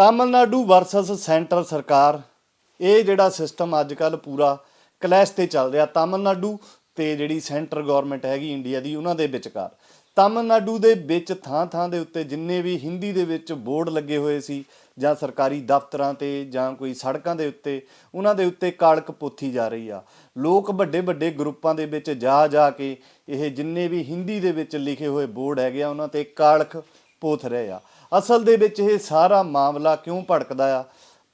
Tamil Nadu versus centre ਸਰਕਾਰ, ਇਹ ਜਿਹੜਾ ਸਿਸਟਮ ਅੱਜ ਕੱਲ ਪੂਰਾ ਕਲੈਸ਼ ਤੇ ਚੱਲ ਰਿਹਾ ਤਾਮਿਲਨਾਡੂ ਤੇ ਜਿਹੜੀ ਸੈਂਟਰ ਗਵਰਨਮੈਂਟ ਹੈਗੀ ਇੰਡੀਆ ਦੀ, ਉਹਨਾਂ ਦੇ ਵਿਚਕਾਰ। ਤਾਮਿਲਨਾਡੂ ਦੇ ਵਿੱਚ ਥਾਂ-ਥਾਂ ਦੇ ਉੱਤੇ ਜਿੰਨੇ ਵੀ ਹਿੰਦੀ ਦੇ ਵਿੱਚ ਬੋਰਡ ਲੱਗੇ ਹੋਏ ਸੀ ਜਾਂ ਸਰਕਾਰੀ ਦਫ਼ਤਰਾਂ ਤੇ ਜਾਂ ਕੋਈ ਸੜਕਾਂ ਦੇ ਉੱਤੇ, ਉਹਨਾਂ ਦੇ ਉੱਤੇ ਕਾਲਕ ਪੋਥੀ ਜਾ ਰਹੀ ਆ। ਲੋਕ ਵੱਡੇ ਵੱਡੇ ਗਰੁੱਪਾਂ ਦੇ ਵਿੱਚ ਜਾ ਜਾ ਕੇ ਇਹ ਜਿੰਨੇ ਵੀ ਹਿੰਦੀ ਦੇ ਵਿੱਚ ਲਿਖੇ ਹੋਏ ਬੋਰਡ ਹੈਗੇ ਆ, ਉਹਨਾਂ ਤੇ ਕਾਲਕ ਪੋਥ ਰਹੇ ਆ। ਅਸਲ ਦੇ ਵਿੱਚ ਇਹ ਸਾਰਾ ਮਾਮਲਾ ਕਿਉਂ ਭੜਕਦਾ ਆ?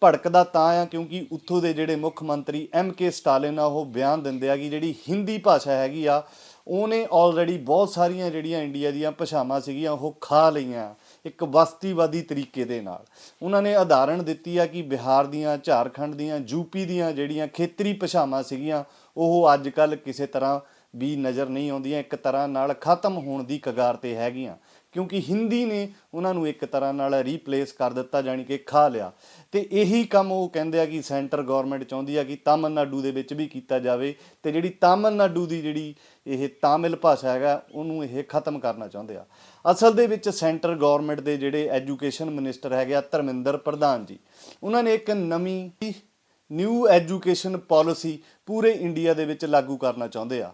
ਭੜਕਦਾ ਤਾਂ ਆ ਕਿਉਂਕਿ ਉੱਥੋਂ ਦੇ ਜਿਹੜੇ ਮੁੱਖ ਮੰਤਰੀ ਐਮ ਕੇ ਸਟਾਲਿਨ ਆ, ਉਹ ਬਿਆਨ ਦਿੰਦੇ ਆ ਕਿ ਜਿਹੜੀ ਹਿੰਦੀ ਭਾਸ਼ਾ ਹੈਗੀ ਆ, ਉਹਨੇ ਆਲਰੇਡੀ ਬਹੁਤ ਸਾਰੀਆਂ ਜਿਹੜੀਆਂ ਇੰਡੀਆ ਦੀਆਂ ਭਾਸ਼ਾਵਾਂ ਸੀਗੀਆਂ, ਉਹ ਖਾ ਲਈਆਂ ਇੱਕ ਵਸਤੀਵਾਦੀ ਤਰੀਕੇ ਦੇ ਨਾਲ। ਉਹਨਾਂ ਨੇ ਉਦਾਹਰਣ ਦਿੱਤੀ ਆ ਕਿ ਬਿਹਾਰ ਦੀਆਂ, ਝਾਰਖੰਡ ਦੀਆਂ ਯੂਪੀ ਦੀਆਂ ਜਿਹੜੀਆਂ ਖੇਤਰੀ ਭਾਸ਼ਾਵਾਂ ਸੀਗੀਆਂ, ਉਹ ਅੱਜ ਕੱਲ ਕਿਸੇ ਤਰ੍ਹਾਂ ਵੀ ਨਜ਼ਰ ਨਹੀਂ ਆਉਂਦੀਆਂ, ਇੱਕ ਤਰ੍ਹਾਂ ਨਾਲ ਖਤਮ ਹੋਣ ਦੀ ਕਗਾਰ ਤੇ ਹੈਗੀਆਂ। ਕਿਉਂਕਿ ਹਿੰਦੀ ਨੇ ਉਹਨਾਂ ਨੂੰ ਇੱਕ ਤਰ੍ਹਾਂ ਨਾਲ ਰੀਪਲੇਸ ਕਰ ਦਿੱਤਾ, ਜਾਣੀ ਕਿ ਖਾ ਲਿਆ। ਤੇ ਇਹੀ ਕੰਮ ਉਹ ਕਹਿੰਦੇ ਆ ਕਿ ਸੈਂਟਰ ਗਵਰਨਮੈਂਟ ਚਾਹੁੰਦੀ ਆ ਕਿ ਤਾਮਿਲਨਾਡੂ ਦੇ ਵਿੱਚ ਵੀ ਕੀਤਾ ਜਾਵੇ ਤੇ ਜਿਹੜੀ ਤਾਮਿਲਨਾਡੂ ਦੀ ਜਿਹੜੀ ਇਹ ਤਾਮਿਲ ਭਾਸ਼ਾ ਹੈਗਾ, ਉਹਨੂੰ ਇਹ ਖਤਮ ਕਰਨਾ ਚਾਹੁੰਦੇ ਆ। ਅਸਲ ਦੇ ਵਿੱਚ ਸੈਂਟਰ ਗਵਰਨਮੈਂਟ ਦੇ ਜਿਹੜੇ ਐਜੂਕੇਸ਼ਨ ਮਿਨਿਸਟਰ ਹੈਗੇ ਆ, ਧਰਮਿੰਦਰ ਪ੍ਰਧਾਨ ਜੀ, ਉਹਨਾਂ ਨੇ ਇੱਕ ਨਵੀਂ ਨਿਊ ਐਜੂਕੇਸ਼ਨ ਪਾਲਿਸੀ ਪੂਰੇ ਇੰਡੀਆ ਦੇ ਵਿੱਚ ਲਾਗੂ ਕਰਨਾ ਚਾਹੁੰਦੇ ਆ।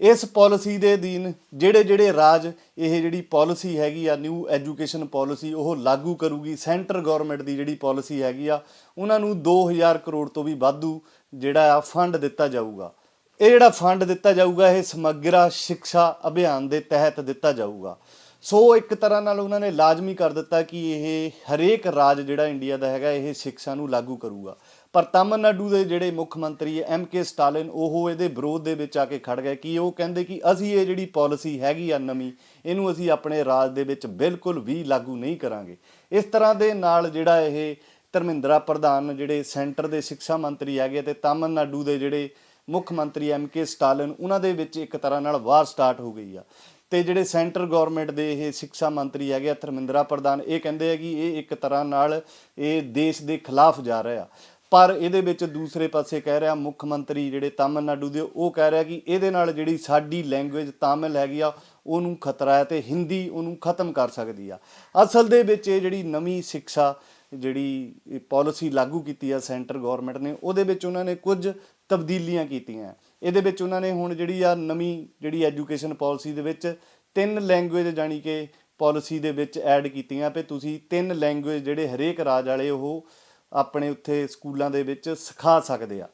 ਇਸ ਪਾਲਿਸੀ ਦੇ ਅਧੀਨ ਜਿਹੜੇ ਜਿਹੜੇ ਰਾਜ ਇਹ ਜਿਹੜੀ ਪਾਲਿਸੀ ਹੈਗੀ ਆ ਨਿਊ ਐਜੂਕੇਸ਼ਨ ਪਾਲਿਸੀ ਉਹ ਲਾਗੂ ਕਰੂਗੀ ਸੈਂਟਰ ਗਵਰਨਮੈਂਟ ਦੀ ਜਿਹੜੀ ਪਾਲਿਸੀ ਹੈਗੀ ਆ, ਉਹਨਾਂ ਨੂੰ 2000 ਕਰੋੜ ਤੋਂ ਵੀ ਵਾਧੂ ਜਿਹੜਾ ਆ ਫੰਡ ਦਿੱਤਾ ਜਾਊਗਾ। ਇਹ ਜਿਹੜਾ ਫੰਡ ਦਿੱਤਾ ਜਾਊਗਾ, ਇਹ ਸਮਗਰਾ ਸਿੱਖਿਆ ਅਭਿਆਨ ਦੇ ਤਹਿਤ ਦਿੱਤਾ ਜਾਊਗਾ। ਸੋ ਇੱਕ ਤਰ੍ਹਾਂ ਨਾਲ ਉਹਨਾਂ ਨੇ ਲਾਜ਼ਮੀ ਕਰ ਦਿੱਤਾ ਕਿ ਇਹ ਹਰੇਕ ਰਾਜ ਜਿਹੜਾ ਇੰਡੀਆ ਦਾ ਹੈਗਾ, ਇਹ ਸਿੱਖਿਆ ਨੂੰ ਲਾਗੂ ਕਰੂਗਾ। ਪਰ ਤਾਮਿਲਨਾਡੂ ਦੇ ਜਿਹੜੇ ਮੁੱਖ ਮੰਤਰੀ ਐਮ ਕੇ ਸਟਾਲਿਨ, ਉਹ ਇਹਦੇ ਵਿਰੋਧ ਦੇ ਵਿੱਚ ਆ ਕੇ ਖੜ ਗਏ ਕਿ ਉਹ ਕਹਿੰਦੇ ਕਿ ਅਸੀਂ ਇਹ ਜਿਹੜੀ ਪਾਲਿਸੀ ਹੈਗੀ ਆ ਨਵੀਂ, ਇਹਨੂੰ ਅਸੀਂ ਆਪਣੇ ਰਾਜ ਦੇ ਵਿੱਚ ਬਿਲਕੁਲ ਵੀ ਲਾਗੂ ਨਹੀਂ ਕਰਾਂਗੇ। ਇਸ ਤਰ੍ਹਾਂ ਦੇ ਨਾਲ ਜਿਹੜਾ ਇਹ ਧਰਮਿੰਦਰਾ ਪ੍ਰਧਾਨ ਜਿਹੜੇ ਸੈਂਟਰ ਦੇ ਸਿੱਖਿਆ ਮੰਤਰੀ ਹੈਗੇ ਤੇ ਤਾਮਿਲਨਾਡੂ ਦੇ ਜਿਹੜੇ ਮੁੱਖ ਮੰਤਰੀ ਐਮ ਕੇ ਸਟਾਲਿਨ, ਉਹਨਾਂ ਦੇ ਵਿੱਚ ਇੱਕ ਤਰ੍ਹਾਂ ਨਾਲ ਵਾਰ ਸਟਾਰਟ ਹੋ ਗਈ ਆ। ਤੇ ਜਿਹੜੇ ਸੈਂਟਰ ਗਵਰਨਮੈਂਟ ਦੇ ਇਹ ਸਿੱਖਿਆ ਮੰਤਰੀ ਹੈਗੇ ਆ, ਧਰਮਿੰਦਰਾ ਪ੍ਰਧਾਨ, ਇਹ ਕਹਿੰਦੇ ਆ ਕਿ ਇਹ ਇੱਕ ਤਰ੍ਹਾਂ ਨਾਲ ਇਹ ਦੇਸ਼ ਦੇ ਖਿਲਾਫ ਜਾ ਰਿਹਾ ਪਰ ਇਹਦੇ ਵਿੱਚ ਦੂਸਰੇ ਪਾਸੇ ਕਹਿ ਰਿਹਾ ਮੁੱਖ ਮੰਤਰੀ ਜਿਹੜੇ ਤਾਮਿਲਨਾਡੂ ਦੇ, ਉਹ ਕਹਿ ਰਿਹਾ ਕਿ ਇਹਦੇ ਨਾਲ ਜਿਹੜੀ ਸਾਡੀ ਲੈਂਗੁਏਜ ਤਾਮਿਲ ਹੈਗੀ ਆ, ਉਹਨੂੰ ਖਤਰਾ ਹੈ ਤੇ ਹਿੰਦੀ ਉਹਨੂੰ ਖਤਮ ਕਰ ਸਕਦੀ ਆ। ਅਸਲ ਦੇ ਵਿੱਚ ਇਹ ਜਿਹੜੀ ਨਵੀਂ ਸਿੱਖਿਆ ਜਿਹੜੀ ਪਾਲਿਸੀ ਲਾਗੂ ਕੀਤੀ ਆ ਸੈਂਟਰ ਗਵਰਨਮੈਂਟ ਨੇ, ਉਹਦੇ ਵਿੱਚ ਉਹਨਾਂ ਨੇ ਕੁਝ ਤਬਦੀਲੀਆਂ ਕੀਤੀਆਂ। ਇਹਦੇ ਵਿੱਚ ਉਹਨਾਂ ਨੇ ਹੁਣ ਜਿਹੜੀ ਆ ਨਵੀਂ ਜਿਹੜੀ ਐਜੂਕੇਸ਼ਨ ਪਾਲਿਸੀ ਦੇ ਵਿੱਚ ਤਿੰਨ ਲੈਂਗੁਏਜ ਜਾਣੀ ਕਿ ਪਾਲਿਸੀ ਦੇ ਵਿੱਚ ਐਡ ਕੀਤੀਆਂ ਤੇ ਤੁਸੀਂ ਤਿੰਨ ਲੈਂਗੁਏਜ ਜਿਹੜੇ ਹਰੇਕ ਰਾਜ ਵਾਲੇ, ਉਹ ਆਪਣੇ ਉੱਥੇ ਸਕੂਲਾਂ ਦੇ ਵਿੱਚ ਸਿਖਾ ਸਕਦੇ ਆ।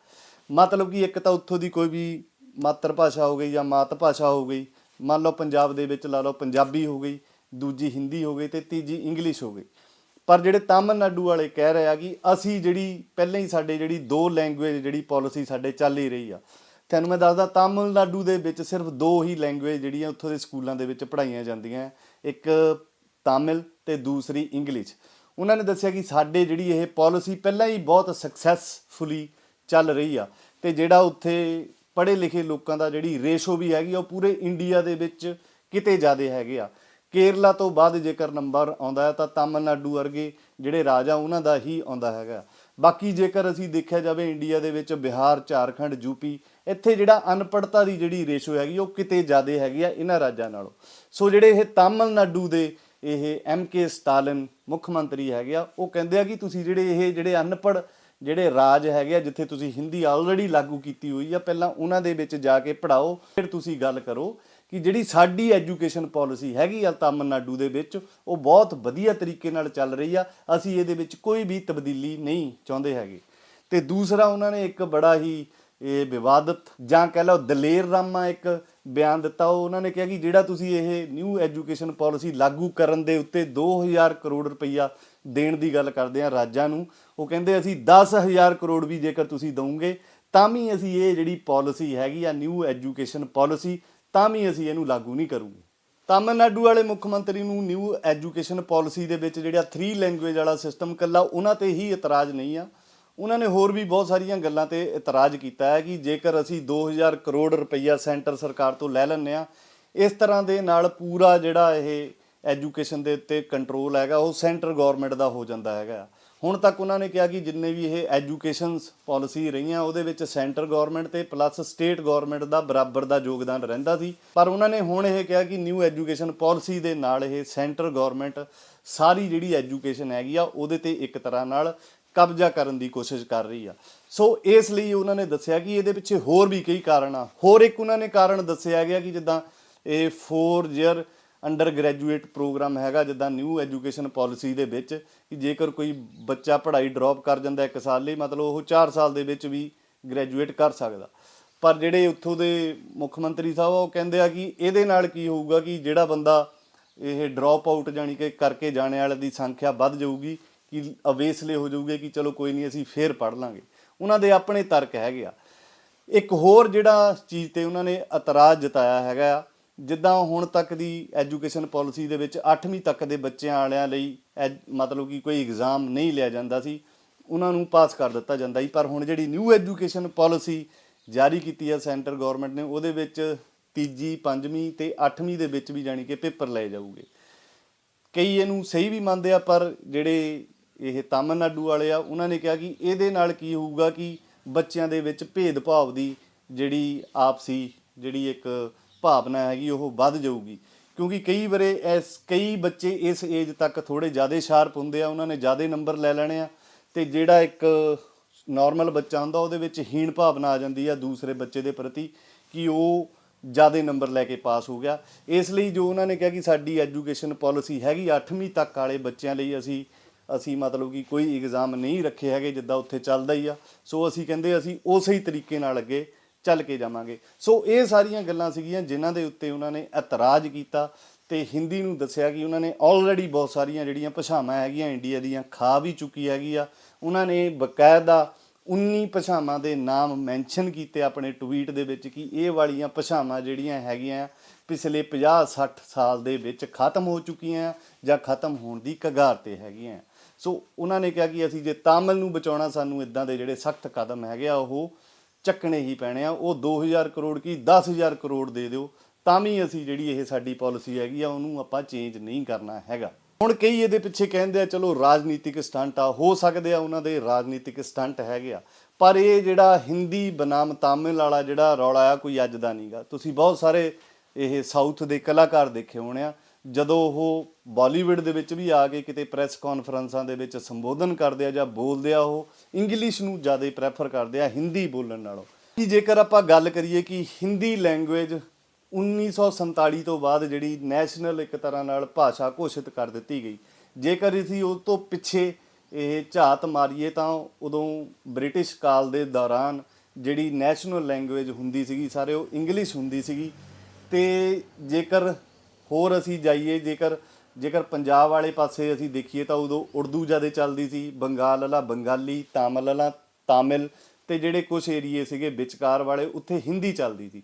ਮਤਲਬ ਕਿ ਇੱਕ ਤਾਂ ਉੱਥੋਂ ਦੀ ਕੋਈ ਵੀ ਮਾਤਰ ਭਾਸ਼ਾ ਹੋ ਗਈ ਜਾਂ ਮਾਤ ਭਾਸ਼ਾ ਹੋ ਗਈ, ਮੰਨ ਲਓ ਪੰਜਾਬ ਦੇ ਵਿੱਚ ਲਾ ਲਓ ਪੰਜਾਬੀ ਹੋ ਗਈ, ਦੂਜੀ ਹਿੰਦੀ ਹੋ ਗਈ ਤੇ ਤੀਜੀ ਇੰਗਲਿਸ਼ ਹੋ ਗਈ। ਪਰ ਜਿਹੜੇ ਤਾਮਿਲਨਾਡੂ ਵਾਲੇ ਕਹਿ ਰਹੇ ਆ ਕਿ ਅਸੀਂ ਜਿਹੜੀ ਪਹਿਲਾਂ ਹੀ ਸਾਡੇ ਜਿਹੜੀ ਦੋ ਲੈਂਗੁਏਜ ਜਿਹੜੀ ਪਾਲਿਸੀ ਸਾਡੇ ਚੱਲ ਹੀ ਰਹੀ ਆ, ਤੁਹਾਨੂੰ ਮੈਂ ਦੱਸਦਾ ਤਾਮਿਲਨਾਡੂ ਦੇ ਵਿੱਚ ਸਿਰਫ ਦੋ ਹੀ ਲੈਂਗੁਏਜ ਜਿਹੜੀਆਂ ਉੱਥੋਂ ਦੇ ਸਕੂਲਾਂ ਦੇ ਵਿੱਚ ਪੜ੍ਹਾਈਆਂ ਜਾਂਦੀਆਂ, ਇੱਕ ਤਾਮਿਲ ਤੇ ਦੂਸਰੀ ਇੰਗਲਿਸ਼। ਉਹਨਾਂ ਨੇ ਦੱਸਿਆ ਕਿ ਸਾਡੇ ਜਿਹੜੀ ਇਹ ਪਾਲਿਸੀ ਪਹਿਲਾਂ ਹੀ ਬਹੁਤ ਸਕਸੈਸਫੁਲੀ ਚੱਲ ਰਹੀ ਆ ਤੇ ਜਿਹੜਾ ਉੱਥੇ ਪੜ੍ਹੇ ਲਿਖੇ ਲੋਕਾਂ ਦਾ ਜਿਹੜੀ ਰੇਸ਼ੋ ਵੀ ਹੈਗੀ ਆ, ਉਹ ਪੂਰੇ ਇੰਡੀਆ ਦੇ ਵਿੱਚ ਕਿਤੇ ਜ਼ਿਆਦਾ ਹੈਗੇ ਆ। ਕੇਰਲਾ ਤੋਂ ਬਾਅਦ ਜੇਕਰ ਨੰਬਰ ਆਉਂਦਾ ਹੈ ਤਾਂ ਤਾਮਿਲਨਾਡੂ ਵਰਗੇ ਜਿਹੜੇ ਰਾਜ ਆ ਉਹਨਾਂ ਦਾ ਹੀ ਆਉਂਦਾ ਹੈਗਾ। ਬਾਕੀ ਜੇਕਰ ਅਸੀਂ ਦੇਖਿਆ ਜਾਵੇ ਇੰਡੀਆ ਦੇ ਵਿੱਚ ਬਿਹਾਰ ਝਾਰਖੰਡ ਯੂਪੀ ਇੱਥੇ ਜਿਹੜਾ ਅਨਪੜਤਾ ਦੀ ਜਿਹੜੀ ਰੇਸ਼ੋ ਹੈਗੀ ਉਹ ਕਿਤੇ ਜ਼ਿਆਦਾ ਹੈਗੀ ਆ ਇਹਨਾਂ ਰਾਜਾਂ ਨਾਲੋਂ। ਸੋ ਜਿਹੜੇ ਇਹ ਤਾਮਿਲਨਾਡੂ ਦੇ ਇਹ ਐਮ ਕੇ ਸਟਾਲਿਨ ਮੁੱਖ ਮੰਤਰੀ ਹੈਗੇ ਆ, ਉਹ ਕਹਿੰਦੇ ਆ ਕਿ ਤੁਸੀਂ ਜਿਹੜੇ ਇਹ ਜਿਹੜੇ ਅਨਪੜ ਜਿਹੜੇ ਰਾਜ ਹੈਗੇ ਆ, ਜਿੱਥੇ ਤੁਸੀਂ ਹਿੰਦੀ ਆਲਰੇਡੀ ਲਾਗੂ ਕੀਤੀ ਹੋਈ ਆ, ਪਹਿਲਾਂ ਉਹਨਾਂ ਦੇ ਵਿੱਚ ਜਾ ਕੇ ਪੜਾਓ ਫਿਰ ਤੁਸੀਂ ਗੱਲ ਕਰੋ ਕਿ ਜਿਹੜੀ ਸਾਡੀ ਐਜੂਕੇਸ਼ਨ ਪਾਲਿਸੀ ਹੈਗੀ ਆ ਤਾਮਿਲਨਾਡੂ ਦੇ ਵਿੱਚ, ਉਹ ਬਹੁਤ ਵਧੀਆ ਤਰੀਕੇ ਨਾਲ ਚੱਲ ਰਹੀ ਆ, ਅਸੀਂ ਇਹਦੇ ਵਿੱਚ ਕੋਈ ਵੀ ਤਬਦੀਲੀ ਨਹੀਂ ਚਾਹੁੰਦੇ ਹੈਗੇ। ਤੇ ਦੂਸਰਾ ਉਹਨਾਂ ਨੇ ਇੱਕ ਬੜਾ ਹੀ ਇਹ ਵਿਵਾਦਤ ਜਾਂ ਕਹਿ ਲਓ ਦਲੇਰ ਰਾਮਾ ਇੱਕ ਬਿਆਨ ਦਿੱਤਾ, ਉਹ ਉਹਨਾਂ ਨੇ ਕਿਹਾ ਕਿ ਜਿਹੜਾ ਤੁਸੀਂ ਇਹ ਨਿਊ ਐਜੂਕੇਸ਼ਨ ਪਾਲਿਸੀ ਲਾਗੂ ਕਰਨ ਦੇ ਉੱਤੇ 2000 ਕਰੋੜ ਰੁਪਈਆ ਦੇਣ ਦੀ ਗੱਲ ਕਰਦੇ ਆ ਰਾਜਾਂ ਨੂੰ, ਉਹ ਕਹਿੰਦੇ ਅਸੀਂ 10000 ਕਰੋੜ ਵੀ ਜੇਕਰ ਤੁਸੀਂ ਦਵੋਗੇ, ਤਾਂ ਵੀ ਅਸੀਂ ਇਹ ਜਿਹੜੀ ਪਾਲਿਸੀ ਹੈਗੀ ਆ ਨਿਊ ਐਜੂਕੇਸ਼ਨ ਪਾਲਿਸੀ ਤਾਂ ਵੀ ਅਸੀਂ ਇਹਨੂੰ ਲਾਗੂ ਨਹੀਂ ਕਰੂਗੇ। ਤਾਮਿਲਨਾਡੂ ਵਾਲੇ ਮੁੱਖ ਮੰਤਰੀ ਨੂੰ ਨਿਊ ਐਜੂਕੇਸ਼ਨ ਪਾਲਿਸੀ ਦੇ ਵਿੱਚ ਜਿਹੜਾ 3 ਲੈਂਗੁਏਜ ਵਾਲਾ ਸਿਸਟਮ ਕੱਲਾ ਉਹਨਾਂ ਤੇ ਹੀ ਇਤਰਾਜ਼ ਨਹੀਂ ਆ। ਉਹਨਾਂ ਨੇ ਹੋਰ ਵੀ ਬਹੁਤ ਸਾਰੀਆਂ ਗੱਲਾਂ ਤੇ ਇਤਰਾਜ਼ ਕੀਤਾ ਹੈ ਕਿ ਜੇਕਰ ਅਸੀਂ 2000 ਕਰੋੜ ਰੁਪਈਆ ਸੈਂਟਰ ਸਰਕਾਰ ਤੋਂ ਲੈ ਲੈਂਦੇ ਆ ਇਸ ਤਰ੍ਹਾਂ ਦੇ ਨਾਲ ਪੂਰਾ ਜਿਹੜਾ ਇਹ ਐਜੂਕੇਸ਼ਨ ਦੇ ਉੱਤੇ ਕੰਟਰੋਲ ਹੈਗਾ, ਉਹ ਸੈਂਟਰ ਗਵਰਨਮੈਂਟ ਦਾ ਹੋ ਜਾਂਦਾ ਹੈਗਾ। ਹੁਣ ਤੱਕ ਉਹਨਾਂ ਨੇ ਕਿਹਾ ਕਿ ਜਿੰਨੇ ਵੀ ਇਹ ਐਜੂਕੇਸ਼ਨ ਪਾਲਿਸੀ ਰਹੀਆਂ, ਉਹਦੇ ਵਿੱਚ ਸੈਂਟਰ ਗਵਰਨਮੈਂਟ ਤੇ ਪਲੱਸ ਸਟੇਟ ਗਵਰਨਮੈਂਟ ਦਾ ਬਰਾਬਰ ਦਾ ਯੋਗਦਾਨ ਰਹਿੰਦਾ ਸੀ। ਪਰ ਉਹਨਾਂ ਨੇ ਹੁਣ ਇਹ ਕਿਹਾ ਕਿ ਨਿਊ ਐਜੂਕੇਸ਼ਨ ਪਾਲਿਸੀ ਦੇ ਨਾਲ ਇਹ ਸੈਂਟਰ ਗਵਰਨਮੈਂਟ ਸਾਰੀ ਜਿਹੜੀ ਐਜੂਕੇਸ਼ਨ ਹੈਗੀ ਆ, ਉਹਦੇ ਤੇ ਇੱਕ ਤਰ੍ਹਾਂ ਨਾਲ ਕਬਜ਼ਾ ਕਰਨ ਦੀ ਕੋਸ਼ਿਸ਼ ਕਰ ਰਹੀ ਆ। ਸੋ ਇਸ ਲਈ ਉਹਨਾਂ ਨੇ ਦੱਸਿਆ ਕਿ ਇਹਦੇ ਪਿੱਛੇ ਹੋਰ ਵੀ ਕਈ ਕਾਰਨ ਆ। ਹੋਰ ਇੱਕ ਉਹਨਾਂ ਨੇ ਕਾਰਨ ਦੱਸਿਆ ਗਿਆ ਕਿ ਜਿੱਦਾਂ ਇਹ 4 ਈਅਰ ਅੰਡਰ ਗ੍ਰੈਜੂਏਟ ਪ੍ਰੋਗਰਾਮ ਹੈਗਾ, ਜਿੱਦਾਂ ਨਿਊ ਐਜੂਕੇਸ਼ਨ ਪਾਲਿਸੀ ਦੇ ਵਿੱਚ, ਕਿ ਜੇਕਰ ਕੋਈ ਬੱਚਾ ਪੜ੍ਹਾਈ ਡ੍ਰੌਪ ਕਰ ਜਾਂਦਾ ਇੱਕ ਸਾਲ ਲਈ, ਮਤਲਬ ਉਹ 4 ਸਾਲ ਦੇ ਵਿੱਚ ਵੀ ਗ੍ਰੈਜੂਏਟ ਕਰ ਸਕਦਾ। ਪਰ ਜਿਹੜੇ ਉੱਥੋਂ ਦੇ ਮੁੱਖ ਮੰਤਰੀ ਸਾਹਿਬ ਆ, ਉਹ ਕਹਿੰਦੇ ਆ ਕਿ ਇਹਦੇ ਨਾਲ ਕੀ ਹੋਊਗਾ ਕਿ ਜਿਹੜਾ ਬੰਦਾ ਇਹ ਡ੍ਰੌਪ ਆਊਟ ਜਾਣੀ ਕਿ ਕਰਕੇ ਜਾਣੇ ਵਾਲੇ ਦੀ ਸੰਖਿਆ ਵੱਧ ਜਾਊਗੀ ਕਿ ਅਵੇਸਲੇ ਹੋ ਜਾਊਗੇ ਕਿ ਚਲੋ ਕੋਈ ਨਹੀਂ ਅਸੀਂ ਫੇਰ ਪੜ੍ਹ ਲਾਂਗੇ। ਉਹਨਾਂ ਦੇ ਆਪਣੇ ਤਰਕ ਹੈਗੇ ਆ। ਇੱਕ ਹੋਰ ਜਿਹੜਾ ਚੀਜ਼ ਤੇ ਉਹਨਾਂ ਨੇ ਇਤਰਾਜ਼ ਜਤਾਇਆ ਹੈਗਾ ਆ, ਜਿੱਦਾਂ ਹੁਣ ਤੱਕ ਦੀ ਐਜੂਕੇਸ਼ਨ ਪਾਲਿਸੀ ਦੇ ਵਿੱਚ 8ਵੀਂ ਤੱਕ ਦੇ ਬੱਚਿਆਂ ਵਾਲਿਆਂ ਲਈ ਐਜ- ਮਤਲਬ ਕਿ ਕੋਈ ਐਗਜ਼ਾਮ ਨਹੀਂ ਲਿਆ ਜਾਂਦਾ ਸੀ, ਉਹਨਾਂ ਨੂੰ ਪਾਸ ਕਰ ਦਿੱਤਾ ਜਾਂਦਾ ਸੀ। ਪਰ ਹੁਣ ਜਿਹੜੀ ਨਿਊ ਐਜੂਕੇਸ਼ਨ ਪਾਲਿਸੀ ਜਾਰੀ ਕੀਤੀ ਹੈ ਸੈਂਟਰ ਗਵਰਨਮੈਂਟ ਨੇ, ਉਹਦੇ ਵਿੱਚ ਤੀਜੀ, ਪੰਜਵੀਂ ਤੇ 8ਵੀਂ ਦੇ ਵਿੱਚ ਵੀ ਜਾਣੀ ਕਿ ਪੇਪਰ ਲਏ ਜਾਊਗੇ। ਕਈ ਇਹਨੂੰ ਸਹੀ ਵੀ ਮੰਨਦੇ ਆ, ਪਰ ਜਿਹੜੇ ਇਹ ਤਾਮਿਲਨਾਡੂ ਵਾਲੇ ਆ, ਉਹਨਾਂ ਨੇ ਕਿਹਾ ਕਿ ਇਹਦੇ ਨਾਲ ਕੀ ਹੋਊਗਾ ਕਿ ਬੱਚਿਆਂ ਦੇ ਵਿੱਚ ਭੇਦਭਾਵ ਦੀ ਜਿਹੜੀ ਆਪਸੀ ਜਿਹੜੀ ਇੱਕ ਭਾਵਨਾ ਹੈਗੀ, ਉਹ ਵੱਧ ਜਾਊਗੀ। ਕਿਉਂਕਿ ਕਈ ਵਾਰੇ ਇਸ ਕਈ ਬੱਚੇ ਇਸ ਏਜ ਤੱਕ ਥੋੜੇ ਜ਼ਿਆਦਾ ਸ਼ਾਰਪ ਹੁੰਦੇ ਆ, ਉਹਨਾਂ ਨੇ ਜ਼ਿਆਦਾ ਨੰਬਰ ਲੈ ਲੈਣੇ ਆ ਤੇ ਜਿਹੜਾ ਇੱਕ ਨਾਰਮਲ ਬੱਚਾ ਹੁੰਦਾ, ਉਹਦੇ ਵਿੱਚ ਹੀਣ ਭਾਵਨਾ ਆ ਜਾਂਦੀ ਆ ਦੂਸਰੇ ਬੱਚੇ ਦੇ ਪ੍ਰਤੀ ਕਿ ਉਹ ਜ਼ਿਆਦਾ ਨੰਬਰ ਲੈ ਕੇ ਪਾਸ ਹੋ ਗਿਆ। ਇਸ ਲਈ ਜੋ ਉਹਨਾਂ ਨੇ ਕਿਹਾ ਕਿ ਸਾਡੀ ਐਜੂਕੇਸ਼ਨ ਪਾਲਿਸੀ ਹੈਗੀ 8ਵੀਂ ਤੱਕ ਵਾਲੇ ਬੱਚਿਆਂ ਲਈ ਅਸੀਂ ਅਸੀਂ ਮਤਲਬ ਕਿ ਕੋਈ ਇਗਜ਼ਾਮ ਨਹੀਂ ਰੱਖੇ ਹੈਗੇ ਜਿੱਦਾਂ ਉੱਥੇ ਚੱਲਦਾ ਹੀ ਆ। ਸੋ ਅਸੀਂ ਕਹਿੰਦੇ ਅਸੀਂ ਉਸੇ ਹੀ ਤਰੀਕੇ ਨਾਲ ਅੱਗੇ ਚੱਲ ਕੇ ਜਾਵਾਂਗੇ। ਸੋ ਇਹ ਸਾਰੀਆਂ ਗੱਲਾਂ ਸੀਗੀਆਂ ਜਿਨ੍ਹਾਂ ਦੇ ਉੱਤੇ ਉਹਨਾਂ ਨੇ ਇਤਰਾਜ਼ ਕੀਤਾ ਤੇ ਹਿੰਦੀ ਨੂੰ ਦੱਸਿਆ ਕਿ ਉਹਨਾਂ ਨੇ ਆਲਰੇਡੀ ਬਹੁਤ ਸਾਰੀਆਂ ਜਿਹੜੀਆਂ ਭਾਸ਼ਾਵਾਂ ਹੈਗੀਆਂ ਇੰਡੀਆ ਦੀਆਂ ਖਾ ਵੀ ਚੁੱਕੀ ਹੈਗੀ ਆ। ਉਹਨਾਂ ਨੇ ਬਕਾਇਦਾ 19 ਭਾਸ਼ਾਵਾਂ ਦੇ ਨਾਮ ਮੈਂਸ਼ਨ ਕੀਤੇ ਆਪਣੇ ਟਵੀਟ ਦੇ ਵਿੱਚ ਕਿ ਇਹ ਵਾਲੀਆਂ ਭਾਸ਼ਾਵਾਂ ਜਿਹੜੀਆਂ ਹੈਗੀਆਂ ਪਿਛਲੇ 50 60 ਸਾਲ ਦੇ ਵਿੱਚ ਖਤਮ ਹੋ ਚੁੱਕੀਆਂ ਜਾਂ ਖਤਮ ਹੋਣ ਦੀ ਕਗਾਰ ਤੇ ਹੈਗੀਆਂ ਸੋ ਉਹਨਾਂ ਨੇ ਕਿਹਾ ਕਿ ਅਸੀਂ ਜੇ ਤਾਮਿਲ ਨੂੰ ਬਚਾਉਣਾ ਸਾਨੂੰ ਇਦਾਂ ਦੇ ਜਿਹੜੇ ਸਖਤ ਕਦਮ ਹੈਗੇ ਆ, ਉਹ ਚੱਕਣੇ ਹੀ ਪੈਣੇ ਆ। ਉਹ 2000 ਕਰੋੜ ਕੀ 10000 ਕਰੋੜ ਦੇ ਦਿਓ। ਤਾਂ ਵੀ ਅਸੀਂ ਜਿਹੜੀ ਇਹ ਸਾਡੀ ਪਾਲਿਸੀ ਹੈਗੀ ਆ, ਉਹਨੂੰ ਆਪਾਂ ਚੇਂਜ ਨਹੀਂ ਕਰਨਾ ਹੈਗਾ। ਹੁਣ ਕਈ ਇਹਦੇ ਪਿੱਛੇ ਕਹਿੰਦੇ ਆ, ਚਲੋ ਰਾਜਨੀਤਿਕ ਸਟੰਟ ਆ, ਹੋ ਸਕਦੇ ਆ, ਉਹਨਾਂ ਦੇ ਰਾਜਨੀਤਿਕ ਸਟੰਟ ਹੈਗੇ ਆ। ਪਰ ਇਹ ਜਿਹੜਾ ਹਿੰਦੀ ਬਨਾਮ ਤਾਮਿਲ ਵਾਲਾ ਜਿਹੜਾ ਰੌਲਾ ਆ, ਕੋਈ ਅੱਜ ਦਾ ਨਹੀਂਗਾ ਤੁਸੀਂ ਬਹੁਤ ਸਾਰੇ ਇਹ ਸਾਊਥ ਦੇ ਕਲਾਕਾਰ ਦੇਖੇ ਹੋਣੇ ਆ। ਜਦੋਂ ਉਹ ਬਾਲੀਵੁੱਡ ਦੇ ਵਿੱਚ ਵੀ ਆ ਕੇ ਕਿਤੇ ਪ੍ਰੈਸ ਕਾਨਫਰੰਸਾਂ ਦੇ ਵਿੱਚ ਸੰਬੋਧਨ ਕਰਦੇ ਆ ਜਾਂ ਬੋਲਦੇ ਆ, ਉਹ ਇੰਗਲਿਸ਼ ਨੂੰ ਜ਼ਿਆਦਾ ਪ੍ਰੈਫਰ ਕਰਦੇ ਆ ਹਿੰਦੀ ਬੋਲਣ ਨਾਲੋਂ। ਕਿ ਜੇਕਰ ਆਪਾਂ ਗੱਲ ਕਰੀਏ ਕਿ ਹਿੰਦੀ ਲੈਂਗੁਏਜ 1947 ਤੋਂ ਬਾਅਦ ਜਿਹੜੀ ਨੈਸ਼ਨਲ ਇੱਕ ਤਰ੍ਹਾਂ ਨਾਲ ਭਾਸ਼ਾ ਘੋਸ਼ਿਤ ਕਰ ਦਿੱਤੀ ਗਈ। ਜੇਕਰ ਅਸੀਂ ਉਹ ਤੋਂ ਪਿੱਛੇ ਇਹ ਝਾਤ ਮਾਰੀਏ ਤਾਂ ਉਦੋਂ ਬ੍ਰਿਟਿਸ਼ ਕਾਲ ਦੇ ਦੌਰਾਨ ਜਿਹੜੀ ਨੈਸ਼ਨਲ ਲੈਂਗੁਏਜ ਹੁੰਦੀ ਸੀਗੀ, ਸਾਰੇ ਉਹ ਇੰਗਲਿਸ਼ ਹੁੰਦੀ ਸੀਗੀ। ਤੇ ਜੇਕਰ ਹੋਰ ਅਸੀਂ ਜਾਈਏ, ਜੇਕਰ ਜੇਕਰ ਪੰਜਾਬ ਵਾਲੇ ਪਾਸੇ ਅਸੀਂ ਦੇਖੀਏ ਤਾਂ ਉਦੋਂ ਉਰਦੂ ਜ਼ਿਆਦਾ ਚੱਲਦੀ ਸੀ, ਬੰਗਾਲ ਵਾਲਾ ਬੰਗਾਲੀ, ਤਾਮਿਲ ਵਾਲਾ ਤਾਮਿਲ ਤੇ ਜਿਹੜੇ ਕੁਝ ਏਰੀਏ ਸੀਗੇ ਵਿਚਕਾਰ ਵਾਲੇ, ਉੱਥੇ ਹਿੰਦੀ ਚੱਲਦੀ ਸੀ।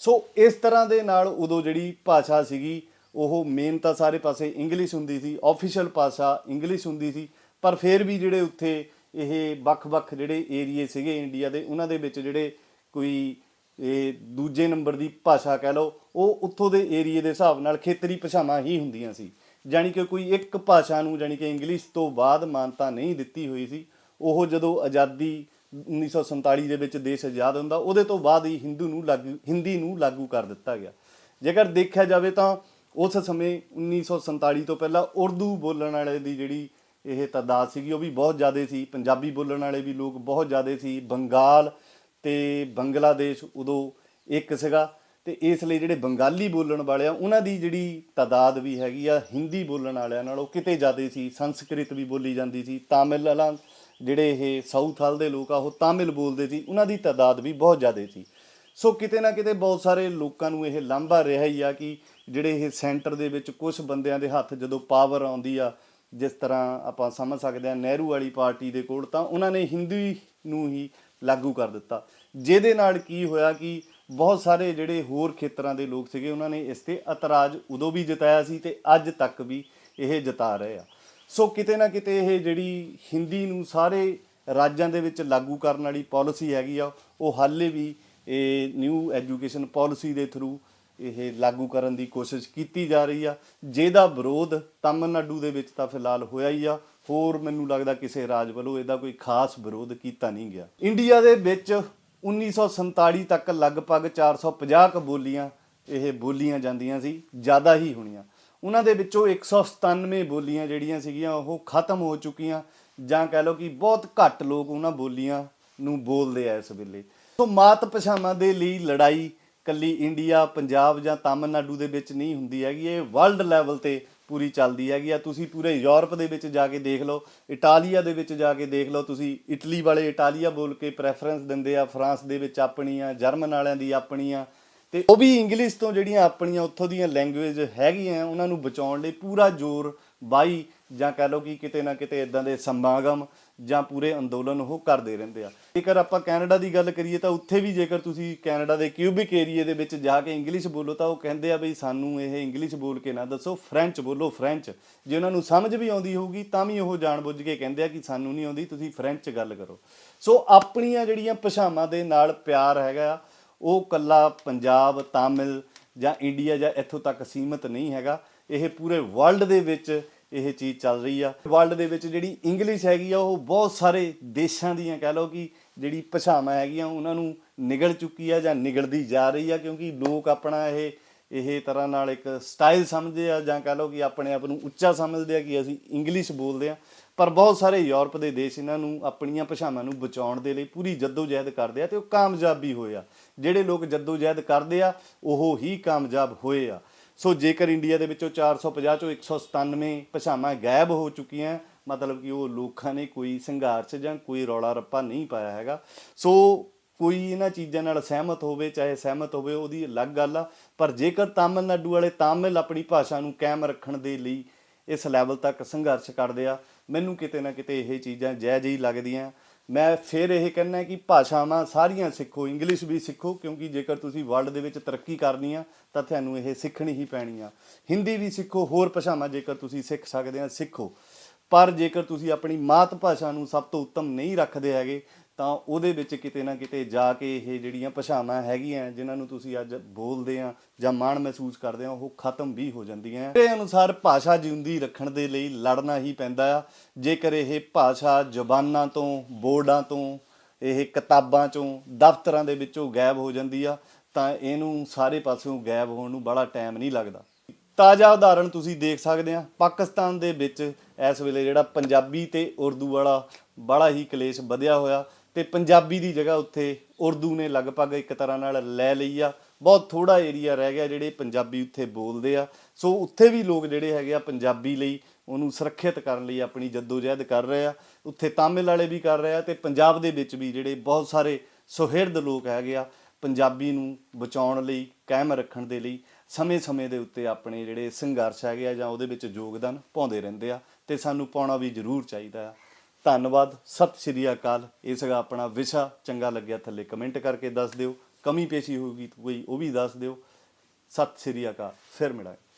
ਸੋ ਇਸ ਤਰ੍ਹਾਂ ਦੇ ਨਾਲ ਉਦੋਂ ਜਿਹੜੀ ਭਾਸ਼ਾ ਸੀਗੀ, ਉਹ ਮੇਨ ਤਾਂ ਸਾਰੇ ਪਾਸੇ ਇੰਗਲਿਸ਼ ਹੁੰਦੀ ਸੀ ਆਫੀਸ਼ੀਅਲ ਭਾਸ਼ਾ ਇੰਗਲਿਸ਼ ਹੁੰਦੀ ਸੀ, ਪਰ ਫਿਰ ਵੀ ਜਿਹੜੇ ਉੱਥੇ ਇਹ ਵੱਖ-ਵੱਖ ਜਿਹੜੇ ਏਰੀਏ ਸੀਗੇ ਇੰਡੀਆ ਦੇ, ਉਹਨਾਂ ਦੇ ਵਿੱਚ ਜਿਹੜੇ ਕੋਈ ਇਹ ਦੂਜੇ ਨੰਬਰ ਦੀ ਭਾਸ਼ਾ ਕਹਿ ਲਓ, ਉਹ ਉੱਥੋਂ ਦੇ ਏਰੀਏ ਦੇ ਹਿਸਾਬ ਨਾਲ ਖੇਤਰੀ ਭਾਸ਼ਾਵਾਂ ਹੀ ਹੁੰਦੀਆਂ ਸੀ। ਜਾਣੀ ਕਿ ਕੋਈ ਇੱਕ ਭਾਸ਼ਾ ਨੂੰ, ਜਾਣੀ ਕਿ ਇੰਗਲਿਸ਼ ਤੋਂ ਬਾਅਦ ਮਾਨਤਾ ਨਹੀਂ ਦਿੱਤੀ ਹੋਈ ਸੀ, ਉਹ ਜਦੋਂ ਆਜ਼ਾਦੀ 1947 ਦੇ ਵਿੱਚ ਦੇਸ਼ ਆਜ਼ਾਦ ਹੁੰਦਾ, ਉਹਦੇ ਤੋਂ ਬਾਅਦ ਹੀ ਹਿੰਦੂ ਨੂੰ ਲਾਗੂ, ਹਿੰਦੀ ਨੂੰ ਲਾਗੂ ਕਰ ਦਿੱਤਾ ਗਿਆ। ਜੇਕਰ ਦੇਖਿਆ ਜਾਵੇ ਤਾਂ ਉਸ ਸਮੇਂ 1947 ਤੋਂ ਪਹਿਲਾਂ ਉਰਦੂ ਬੋਲਣ ਵਾਲੇ ਦੀ ਜਿਹੜੀ ਇਹ ਤਾਦਾਦ ਸੀਗੀ, ਉਹ ਵੀ ਬਹੁਤ ਜ਼ਿਆਦਾ ਸੀ। ਪੰਜਾਬੀ ਬੋਲਣ ਵਾਲੇ ਵੀ ਲੋਕ ਬਹੁਤ ਜ਼ਿਆਦਾ ਸੀ। ਬੰਗਾਲ ਤੇ ਬੰਗਲਾਦੇਸ਼ ਉਦੋਂ ਇੱਕ ਸੀਗਾ ਤੇ ਇਸ ਲਈ ਜਿਹੜੇ ਬੰਗਾਲੀ ਬੋਲਣ ਵਾਲੇ ਆ, ਉਹਨਾਂ ਦੀ ਜਿਹੜੀ ਤਾਦਾਦ ਵੀ ਹੈਗੀ ਆ, ਹਿੰਦੀ ਬੋਲਣ ਵਾਲਿਆਂ ਨਾਲੋਂ ਕਿਤੇ ਜ਼ਿਆਦਾ ਸੀ, ਸੰਸਕ੍ਰਿਤ ਵੀ ਬੋਲੀ ਜਾਂਦੀ ਸੀ, ਤਾਮਿਲ ਵਾਲਾ ਜਿਹੜੇ ਇਹ ਸਾਊਥ ਹਾਲ ਦੇ ਲੋਕ ਆ, ਉਹ ਤਾਮਿਲ ਬੋਲਦੇ ਸੀ, ਉਹਨਾਂ ਦੀ ਤਾਦਾਦ ਵੀ ਬਹੁਤ ਜ਼ਿਆਦਾ ਸੀ। ਸੋ ਕਿਤੇ ਨਾ ਕਿਤੇ ਬਹੁਤ ਸਾਰੇ ਲੋਕਾਂ ਨੂੰ ਇਹ ਲਾਂਭਾ ਰਿਹਾ ਹੀ ਆ ਕਿ ਜਿਹੜੇ ਇਹ ਸੈਂਟਰ ਦੇ ਵਿੱਚ ਕੁਝ ਬੰਦਿਆਂ ਦੇ ਹੱਥ ਜਦੋਂ ਪਾਵਰ ਆਉਂਦੀ ਆ, ਜਿਸ ਤਰ੍ਹਾਂ ਆਪਾਂ ਸਮਝ ਸਕਦੇ ਹਾਂ ਨਹਿਰੂ ਵਾਲੀ ਪਾਰਟੀ ਦੇ ਕੋਲ, ਤਾਂ ਉਹਨਾਂ ਨੇ ਹਿੰਦੀ ਨੂੰ ਹੀ ਲਾਗੂ ਕਰ ਦਿੱਤਾ। ਜਿਹਦੇ ਨਾਲ ਕੀ ਹੋਇਆ ਕਿ ਬਹੁਤ ਸਾਰੇ ਜਿਹੜੇ ਹੋਰ ਖੇਤਰਾਂ ਦੇ ਲੋਕ ਸੀਗੇ, ਉਹਨਾਂ ਨੇ ਇਸ ਤੇ ਇਤਰਾਜ਼ ਉਦੋਂ ਵੀ ਜਤਾਇਆ ਸੀ ਤੇ ਅੱਜ ਤੱਕ ਵੀ ਇਹ ਜਤਾ ਰਹੇ ਆ। ਸੋ ਕਿਤੇ ਨਾ ਕਿਤੇ ਇਹ ਜਿਹੜੀ ਹਿੰਦੀ ਨੂੰ ਸਾਰੇ ਰਾਜਾਂ ਦੇ ਵਿੱਚ ਲਾਗੂ ਕਰਨ ਵਾਲੀ ਪਾਲਿਸੀ ਹੈਗੀ ਆ, ਉਹ ਹਾਲੇ ਵੀ ਇਹ ਨਿਊ ਐਜੂਕੇਸ਼ਨ ਪਾਲਿਸੀ ਦੇ ਥਰੂ ਇਹ ਲਾਗੂ ਕਰਨ ਦੀ ਕੋਸ਼ਿਸ਼ ਕੀਤੀ ਜਾ ਰਹੀ ਆ। ਜਿਹਦਾ ਵਿਰੋਧ ਤਾਮਿਲਨਾਡੂ ਦੇ ਵਿੱਚ ਤਾਂ ਫਿਲਹਾਲ ਹੋਇਆ ਹੀ ਆ। ਹੋਰ ਮੈਨੂੰ ਲੱਗਦਾ ਕਿਸੇ ਰਾਜ ਵੱਲੋਂ ਇਹਦਾ ਕੋਈ ਖਾਸ ਵਿਰੋਧ ਕੀਤਾ ਨਹੀਂ ਗਿਆ। ਇੰਡੀਆ ਦੇ ਵਿੱਚ 1947 ਤੱਕ ਲਗਭਗ 450 ਕ ਬੋਲੀਆਂ, ਇਹ ਬੋਲੀਆਂ ਜਾਂਦੀਆਂ ਸੀ, ਜ਼ਿਆਦਾ ਹੀ ਹੋਣੀਆਂ। ਉਹਨਾਂ ਦੇ ਵਿੱਚੋਂ 197 ਬੋਲੀਆਂ ਜਿਹੜੀਆਂ ਸੀਗੀਆਂ, ਉਹ ਖਤਮ ਹੋ ਚੁੱਕੀਆਂ, ਜਾਂ ਕਹਿ ਲਓ ਕਿ ਬਹੁਤ ਘੱਟ ਲੋਕ ਉਹਨਾਂ ਬੋਲੀਆਂ ਨੂੰ ਬੋਲਦੇ ਆ ਇਸ ਵੇਲੇ। ਸੋ ਮਾਤ ਭਾਸ਼ਾਵਾਂ ਦੇ ਲਈ ਲੜਾਈ ਕੱਲੀ ਇੰਡੀਆ, ਪੰਜਾਬ ਜਾਂ ਤਾਮਿਲਨਾਡੂ ਦੇ ਵਿੱਚ ਨਹੀਂ ਹੁੰਦੀ ਹੈਗੀ, ਇਹ ਵਰਲਡ ਲੈਵਲ ਤੇ ਪੂਰੀ ਚੱਲਦੀ ਹੈਗੀ ਆ। ਤੁਸੀਂ ਪੂਰੇ ਯੂਰਪ ਦੇ ਵਿੱਚ ਜਾ ਕੇ ਦੇਖ ਲਓ, ਇਟਾਲੀਆ ਦੇ ਵਿੱਚ ਜਾ ਕੇ ਦੇਖ ਲਓ, ਤੁਸੀਂ ਇਟਲੀ ਵਾਲੇ ਇਟਾਲੀਆ ਬੋਲ ਕੇ ਪ੍ਰੈਫਰੈਂਸ ਦਿੰਦੇ ਆ, ਫਰਾਂਸ ਦੇ ਵਿੱਚ ਆਪਣੀ ਆ, ਜਰਮਨ ਵਾਲਿਆਂ ਦੀ ਆਪਣੀ ਆ। ਤੇ ਉਹ ਵੀ ਇੰਗਲਿਸ਼ ਤੋਂ ਜਿਹੜੀਆਂ ਆਪਣੀਆਂ ਉੱਥੋਂ ਦੀਆਂ ਲੈਂਗੁਏਜ ਹੈਗੀਆਂ, ਉਹਨਾਂ ਨੂੰ ਬਚਾਉਣ ਲਈ ਪੂਰਾ ਜ਼ੋਰ ਬਾਈ ਜਾਂ ਕਹ ਲਓ ਕਿ ਕਿਤੇ ਨਾ ਕਿਤੇ ਇਦਾਂ ਦੇ ਸਮਾਗਮ ਜਾਂ ਪੂਰੇ ਅੰਦੋਲਨ ਉਹ ਕਰਦੇ ਰਹਿੰਦੇ ਆ। ਜੇਕਰ ਆਪਾਂ ਕੈਨੇਡਾ ਦੀ ਗੱਲ ਕਰੀਏ ਤਾਂ ਉੱਥੇ ਵੀ ਜੇਕਰ ਤੁਸੀਂ ਕੈਨੇਡਾ ਦੇ ਕਿਊਬਿਕ ਏਰੀਏ ਦੇ ਵਿੱਚ ਜਾ ਕੇ ਇੰਗਲਿਸ਼ ਬੋਲੋ ਤਾਂ ਉਹ ਕਹਿੰਦੇ ਆ ਬਈ ਸਾਨੂੰ ਇਹ ਇੰਗਲਿਸ਼ ਬੋਲ ਕੇ ਨਾ ਦੱਸੋ, ਫ੍ਰੈਂਚ ਬੋਲੋ, ਫ੍ਰੈਂਚ। ਜੇ ਉਹਨਾਂ ਨੂੰ ਸਮਝ ਵੀ ਆਉਂਦੀ ਹੋਊਗੀ ਤਾਂ ਵੀ ਉਹ ਜਾਣਬੁੱਝ ਕੇ ਕਹਿੰਦੇ ਆ ਕਿ ਸਾਨੂੰ ਨਹੀਂ ਆਉਂਦੀ, ਤੁਸੀਂ ਫ੍ਰੈਂਚ ਗੱਲ ਕਰੋ। ਸੋ ਆਪਣੀਆਂ ਜਿਹੜੀਆਂ ਭਾਸ਼ਾਵਾਂ ਦੇ ਨਾਲ ਪਿਆਰ ਹੈਗਾ ਆ, ਉਹ ਕੱਲਾ ਪੰਜਾਬ, ਤਾਮਿਲ ਜਾਂ ਇੰਡੀਆ ਜਾਂ ਇੱਥੋਂ ਤੱਕ ਸੀਮਤ ਨਹੀਂ ਹੈਗਾ। ਇਹ ਪੂਰੇ ਵਰਲਡ ਦੇ ਵਿੱਚ ਇਹ ਚੀਜ਼ ਚੱਲ ਰਹੀ ਆ। ਵਰਲਡ ਦੇ ਵਿੱਚ ਜਿਹੜੀ ਇੰਗਲਿਸ਼ ਹੈਗੀ ਆ, ਉਹ ਬਹੁਤ ਸਾਰੇ ਦੇਸ਼ਾਂ ਦੀਆਂ ਕਹਿ ਲਓ ਕਿ ਜਿਹੜੀ ਭਾਸ਼ਾਵਾਂ ਹੈਗੀਆਂ, ਉਹਨਾਂ ਨੂੰ ਨਿਗਲ ਚੁੱਕੀ ਆ ਜਾਂ ਨਿਗਲਦੀ ਜਾ ਰਹੀ ਆ ਕਿਉਂਕਿ ਲੋਕ ਆਪਣਾ ਇਹ ਇਹ ਤਰ੍ਹਾਂ ਨਾਲ ਇੱਕ ਸਟਾਈਲ ਸਮਝਦੇ ਆ ਜਾਂ ਕਹਿ ਲਓ ਕਿ ਆਪਣੇ ਆਪ ਨੂੰ ਉੱਚਾ ਸਮਝਦੇ ਆ ਕਿ ਅਸੀਂ ਇੰਗਲਿਸ਼ ਬੋਲਦੇ ਆ। ਪਰ ਬਹੁਤ ਸਾਰੇ ਯੂਰਪ ਦੇ ਦੇਸ਼ ਇਹਨਾਂ ਨੂੰ ਆਪਣੀਆਂ ਭਾਸ਼ਾਵਾਂ ਨੂੰ ਬਚਾਉਣ ਦੇ ਲਈ ਪੂਰੀ ਜਹਿਦ ਕਰਦੇ ਆ ਤੇ ਉਹ ਕਾਮਯਾਬ ਵੀ ਹੋਏ ਆ। ਜਿਹੜੇ ਲੋਕ ਜਹਿਦ ਕਰਦੇ ਆ, ਉਹ ਹੀ ਕਾਮਯਾਬ ਹੋਏ ਆ। ਸੋ ਜੇਕਰ ਇੰਡੀਆ ਦੇ ਵਿੱਚੋਂ 450 ਚੋਂ 197 ਭਾਸ਼ਾਵਾਂ ਗਾਇਬ ਹੋ ਚੁੱਕੀਆਂ, ਮਤਲਬ ਕਿ ਉਹ ਲੋਕਾਂ ਨੇ ਕੋਈ ਸੰਘਰਸ਼ ਜਾਂ ਕੋਈ ਰੌਲਾ ਰੱਪਾ ਨਹੀਂ ਪਾਇਆ ਹੈਗਾ। ਸੋ ਕੋਈ ਇਹਨਾਂ ਚੀਜ਼ਾਂ ਨਾਲ ਸਹਿਮਤ ਹੋਵੇ, ਚਾਹੇ ਸਹਿਮਤ ਹੋਵੇ, ਉਹਦੀ ਅਲੱਗ ਗੱਲ ਆ। ਪਰ ਜੇਕਰ ਤਾਮਿਲਨਾਡੂ ਵਾਲੇ ਤਾਮਿਲ ਆਪਣੀ ਭਾਸ਼ਾ ਨੂੰ ਕਾਇਮ ਰੱਖਣ ਦੇ ਲਈ ਇਸ ਲੈਵਲ ਤੱਕ ਸੰਘਰਸ਼ ਕਰਦੇ ਆ, ਮੈਨੂੰ ਕਿਤੇ ਨਾ ਕਿਤੇ ਇਹ ਚੀਜ਼ਾਂ ਜੈ ਹੀ ਲੱਗਦੀਆਂ। ਮੈਂ ਫਿਰ ਇਹ ਕਹਿੰਦਾ ਕਿ ਭਾਸ਼ਾਵਾਂ ਸਾਰੀਆਂ ਸਿੱਖੋ ਇੰਗਲਿਸ਼ ਵੀ ਸਿੱਖੋ, ਕਿਉਂਕਿ ਜੇਕਰ ਤੁਸੀਂ ਵਰਲਡ ਦੇ ਵਿੱਚ ਤਰੱਕੀ ਕਰਨੀ ਆ, ਤਾਂ ਤੁਹਾਨੂੰ ਇਹ ਸਿੱਖਣੀ ਹੀ ਪੈਣੀ ਆ। ਹਿੰਦੀ ਵੀ ਸਿੱਖੋ, ਹੋਰ ਭਾਸ਼ਾਵਾਂ ਜੇਕਰ ਤੁਸੀਂ ਸਿੱਖ ਸਕਦੇ ਆ, ਸਿੱਖੋ। ਪਰ ਜੇਕਰ ਤੁਸੀਂ ਆਪਣੀ ਮਾਤ ਭਾਸ਼ਾ ਨੂੰ ਸਭ ਤੋਂ ਉੱਤਮ ਨਹੀਂ ਰੱਖਦੇ ਹੈਗੇ ਤਾਂ ਉਹਦੇ ਵਿੱਚ ਕਿਤੇ ਨਾ ਕਿਤੇ ਜਾ ਕੇ ਇਹ ਜਿਹੜੀਆਂ ਭਾਸ਼ਾਵਾਂ ਹੈਗੀਆਂ, ਜਿਨ੍ਹਾਂ ਨੂੰ ਤੁਸੀਂ ਅੱਜ ਬੋਲਦੇ ਆ ਜਾਂ ਮਾਣ ਮਹਿਸੂਸ ਕਰਦੇ ਆ, ਉਹ ਖਤਮ ਵੀ ਹੋ ਜਾਂਦੀਆਂ ਇਹ ਅਨੁਸਾਰ ਭਾਸ਼ਾ ਜਿਉਂਦੀ ਰੱਖਣ ਦੇ ਲਈ ਲੜਨਾ ਹੀ ਪੈਂਦਾ ਆ। ਜੇਕਰ ਇਹ ਭਾਸ਼ਾ ਜ਼ੁਬਾਨਾਂ ਤੋਂ, ਬੋਰਡਾਂ ਤੋਂ, ਇਹ ਕਿਤਾਬਾਂ ਚੋਂ, ਦਫ਼ਤਰਾਂ ਦੇ ਵਿੱਚੋਂ ਗਾਇਬ ਹੋ ਜਾਂਦੀ ਆ, ਤਾਂ ਇਹਨੂੰ ਸਾਰੇ ਪਾਸਿਓਂ ਗਾਇਬ ਹੋਣ ਨੂੰ ਬੜਾ ਟਾਈਮ ਨਹੀਂ ਲੱਗਦਾ। ਤਾਜ਼ਾ ਉਦਾਹਰਣ ਤੁਸੀਂ ਦੇਖ ਸਕਦੇ ਆ, ਪਾਕਿਸਤਾਨ ਦੇ ਵਿੱਚ ਇਸ ਵੇਲੇ ਜਿਹੜਾ ਪੰਜਾਬੀ ਤੇ ਉਰਦੂ ਵਾਲਾ ਬੜਾ ਹੀ ਕਲੇਸ਼ ਵਧਿਆ ਹੋਇਆ। ਤੇ ਪੰਜਾਬੀ ਦੀ ਜਗ੍ਹਾ ਉੱਥੇ ਉਰਦੂ ਨੇ ਲਗਭਗ ਇੱਕ ਤਰ੍ਹਾਂ ਨਾਲ ਲੈ ਲਈ ਆ। ਬਹੁਤ ਥੋੜਾ ਏਰੀਆ ਰਹਿ ਗਿਆ ਜਿਹੜੇ ਪੰਜਾਬੀ ਉੱਥੇ ਬੋਲਦੇ ਆ। ਸੋ ਉੱਥੇ ਵੀ ਲੋਕ ਜਿਹੜੇ ਹੈਗੇ ਆ ਪੰਜਾਬੀ ਲਈ ਉਹਨੂੰ ਸੁਰੱਖਿਅਤ ਕਰਨ ਲਈ ਆਪਣੀ ਜਦੋਜਹਿਦ ਕਰ ਰਹੇ ਆ। ਉੱਥੇ ਤਾਮਿਲ ਵਾਲੇ ਵੀ ਕਰ ਰਹੇ ਆ ਤੇ ਪੰਜਾਬ ਦੇ ਵਿੱਚ ਵੀ ਜਿਹੜੇ ਬਹੁਤ ਸਾਰੇ ਸੁਹਿਰਦ ਲੋਕ ਹੈਗੇ ਆ ਪੰਜਾਬੀ ਨੂੰ ਬਚਾਉਣ ਲਈ, ਕਾਇਮ ਰੱਖਣ ਦੇ ਲਈ ਸਮੇਂ-ਸਮੇਂ ਦੇ ਉੱਤੇ ਆਪਣੇ ਜਿਹੜੇ ਸੰਘਰਸ਼ ਹੈਗੇ ਆ ਜਾਂ ਉਹਦੇ ਵਿੱਚ ਯੋਗਦਾਨ ਪਾਉਂਦੇ ਰਹਿੰਦੇ ਆ। ਤੇ ਸਾਨੂੰ ਪਾਉਣਾ ਵੀ ਜ਼ਰੂਰ ਚਾਹੀਦਾ ਆ। ਧੰਨਵਾਦ, ਸਤਿ ਸ਼੍ਰੀ ਅਕਾਲ। ਇਹ ਸੀਗਾ ਆਪਣਾ ਵਿਸ਼ਾ, ਚੰਗਾ ਲੱਗਿਆ ਥੱਲੇ ਕਮੈਂਟ ਕਰਕੇ ਦੱਸ ਦਿਓ। ਕਮੀ ਪੇਸ਼ੀ ਹੋਊਗੀ ਤਾਂ ਕੋਈ ਉਹ ਵੀ ਦੱਸ ਦਿਓ। ਸਤਿ ਸ਼੍ਰੀ ਅਕਾਲ, ਫਿਰ ਮਿਲਾਂਗੇ।